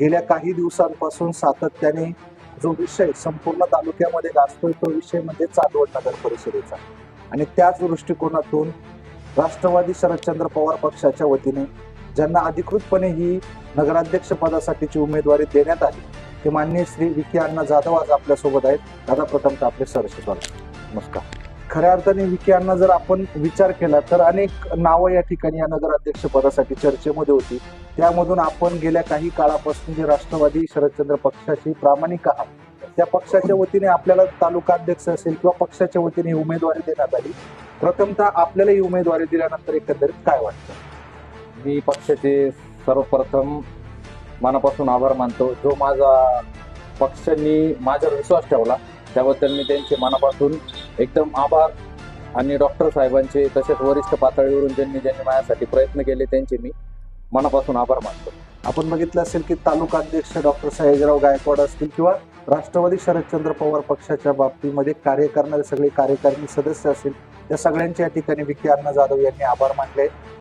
गेल्या काही दिवसांपासून सातत्याने जो विषय संपूर्ण तालुक्यामध्ये गाजतोय तो विषय म्हणजे चांदवड नगर परिषदेचा. आणि त्याच दृष्टिकोनातून राष्ट्रवादी शरदचंद्र पवार पक्षाच्या वतीने ज्यांना अधिकृतपणे ही नगराध्यक्ष पदासाठीची उमेदवारी देण्यात आली ते माननीय श्री विखे अण्णा जाधव आज आपल्यासोबत आहेत. दादा प्रथमतः आपले सरसे नमस्कार. खऱ्या अर्थाने विखे यांना जर आपण विचार केला तर अनेक नावं या ठिकाणी या नगराध्यक्ष पदासाठी चर्चेमध्ये होती. त्यामधून आपण गेल्या काही काळापासून जे राष्ट्रवादी शरदचंद्र पक्षाची प्रामाणिक आहात त्या पक्षाच्या वतीने आपल्याला तालुका अध्यक्ष असेल किंवा पक्षाच्या वतीने ही उमेदवारी देण्यात आली. प्रथमतः आपल्याला ही उमेदवारी दिल्यानंतर एकंदरीत काय वाटतं? मी पक्षाचे सर्वप्रथम मनापासून आभार मानतो. जो माझा पक्षांनी माझ्यावर विश्वास ठेवला त्याबद्दल मी त्यांचे मनापासून एकदम आभार. आणि डॉक्टर साहेबांचे तसेच वरिष्ठ पातळीवरून ज्यांनी ज्यांनी माझ्यासाठी प्रयत्न केले त्यांचे मी मनापासून आभार मानतो. आपण बघितलं असेल की तालुका अध्यक्ष डॉक्टर सयाजीराव गायकवाड असतील किंवा राष्ट्रवादी शरदचंद्र पवार पक्षाच्या बाबतीमध्ये कार्य करणारे सगळे कार्यकारिणी सदस्य असतील त्या सगळ्यांच्या या ठिकाणी विखे अण्णा जाधव यांनी आभार मानले.